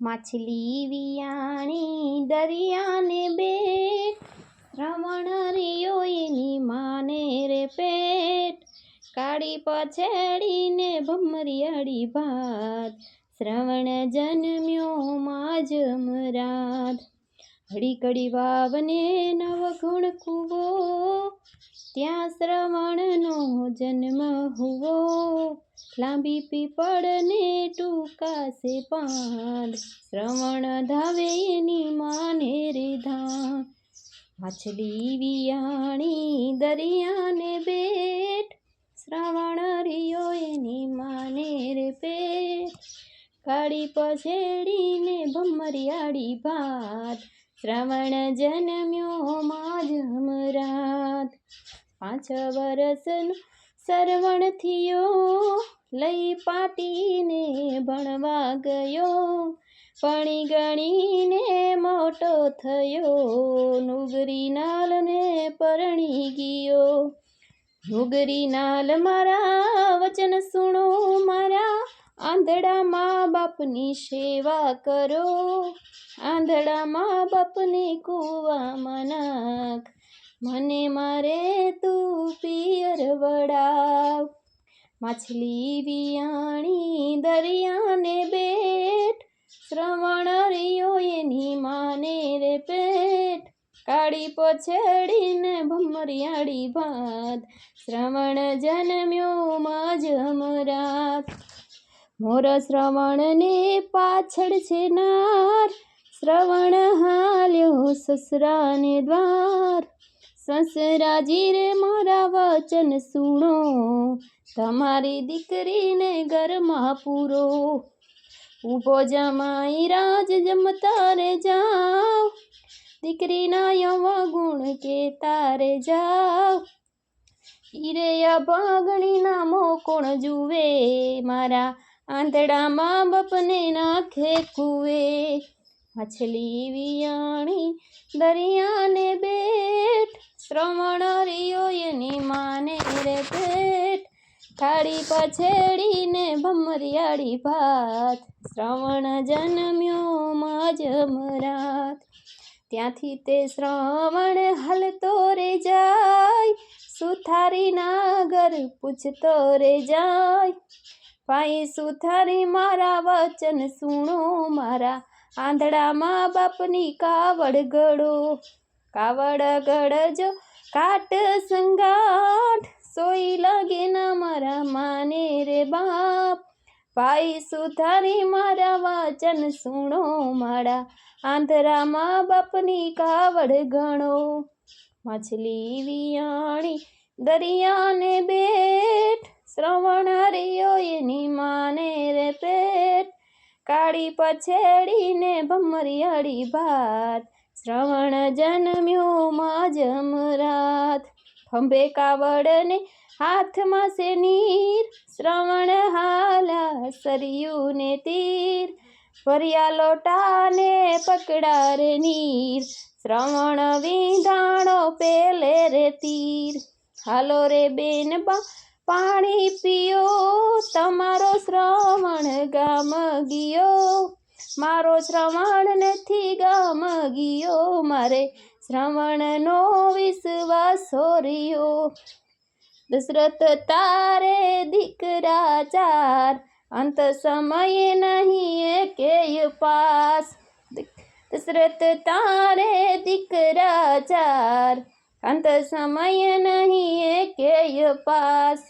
માછલી વિયાણી દરિયાને બે. શ્રવણ રિયો એની માને રે પેટ. કાળી પછેડીને ભમરિયાળી ભાત. શ્રવણ જન્મ્યો માજ મરાદ હળી કડી વાવને નવગુણ કૂવો. ત્યાં શ્રવણનો જન્મ હુવો. લાંબી પીપળને ટૂંકાશે પાંદ. શ્રવણ ધાવે એની માને રે ધામ માછલી વિયાણી દરિયાને બેટ. શ્રવણ રિયો એની માને રે પેટ. કાળી પછેડીને ભમરિયાળી ભાત. શ્રવણ જન્મ્યો માજ હમરાત. પાંચ વરસનો સરવણ થયો. લઈ પાટીને ભણવા ગયો. પણી ગણીને મોટો થયો. નુગરી નાલને પરણી ગયો. નુગરી નાલ મારા વચન સુણો. મારા આંધળા મા બાપની સેવા કરો. આંધળા મા બાપની કૂવામાં નાખ. મને મારે તું પિયર વડાવ. માછલી વિયાણી દરિયાને બેટ. શ્રવણ રિયો એની માને રે પેટ. કાળી પછેડીને ભમરિયાળી ભાત. શ્રવણ જન્મ્યો માજ અમરાત મોર શ્રવણને પાછળ છે નાર. શ્રવણ હાલ્યો સસરાને દ્વાર. સસરાજી રે, મારા વચન સુણો. તમારી દીકરીને ઘરમાં પૂરો. ઊભો જમાઈ રાજ જમતા રે જાઓ. દીકરીના યવા ગુણ કે તારે જાઓ. ઈરે ભાગણી નામો કોણ જુએ. મારા આંધળા મા બાપને નાખે કુએ માછલી વિયાણી દરિયાને બેટ શ્રવણ રિયો એની માને રે પેટ થાળી પછેડીને ભમરિયાળી ભાત. શ્રવણ જન્મ્યો માજ મરાત. ત્યાંથી તે શ્રવણ હલતો રે જાય. સુથારી નાગર પૂછતો રે જાય. ભાઈ સુથારી, મારા વચન સુણો મારા આંધળા બાપની કાવડ ગળો. કાવડ ગળજો કાટ સંગાટ. સોઈ લાગે ના મારા માને રે બાપ. ભાઈ સુધારી મારા વાચન સુણો મારા આંધરામાં બાપની કાવડ ગણો. માછલી વિયાણી દરિયાને બેટ. શ્રવણ હરિયો એની માને રે પેટ. કાળી પછેડીને ભમરિયાળી ભાત. શ્રવણ જન્મ્યો માજ જમરાત ખંભે કાવડને હાથમાં સે નીર. શ્રવણ હાલા સરયુને તીર. ફરિયા લોટાને પકડાર નીર. શ્રવણ વિંધાણો પેલે રે તીર. હાલો રે બેન બા પાણી પીઓ. તમારો શ્રવણ ગામ ગયો. મારો શ્રવણ નથી ગામ ગયો મારે શ્રવણનો વિશ્વાસ રહ્યો દશરથ તારે દીકરા ચાર, અંત સમય નહીં કે પાસ. દશરથ તારે દીકરા ચાર, અંત સમય નહીં કે પાસ.